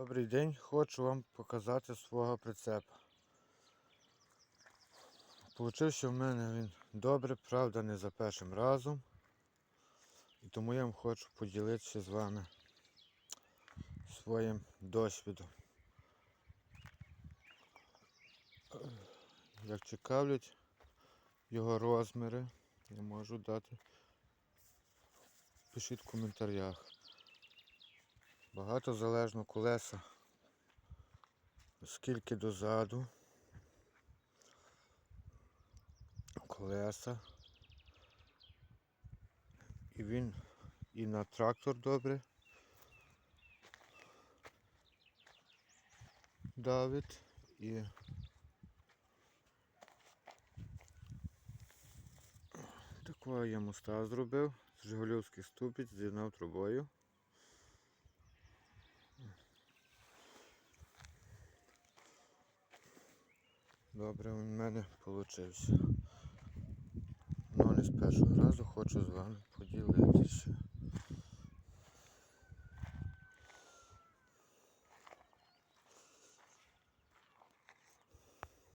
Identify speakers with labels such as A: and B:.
A: Добрий день, хочу вам показати свого прицепа. Получився в мене він добре, правда, не за першим разом. І тому я вам хочу поділитися з вами своїм досвідом. Як цікавлять його розміри, я можу дати. Пишіть в коментарях. Багато залежно колеса. Скільки дозаду. Колеса. І він і на трактор добре. Давить і такого я моста зробив. З Жигулівських ступиць з'єднав трубою. Добре, в мене вийшов. Ну не з першого разу хочу з вами поділитися.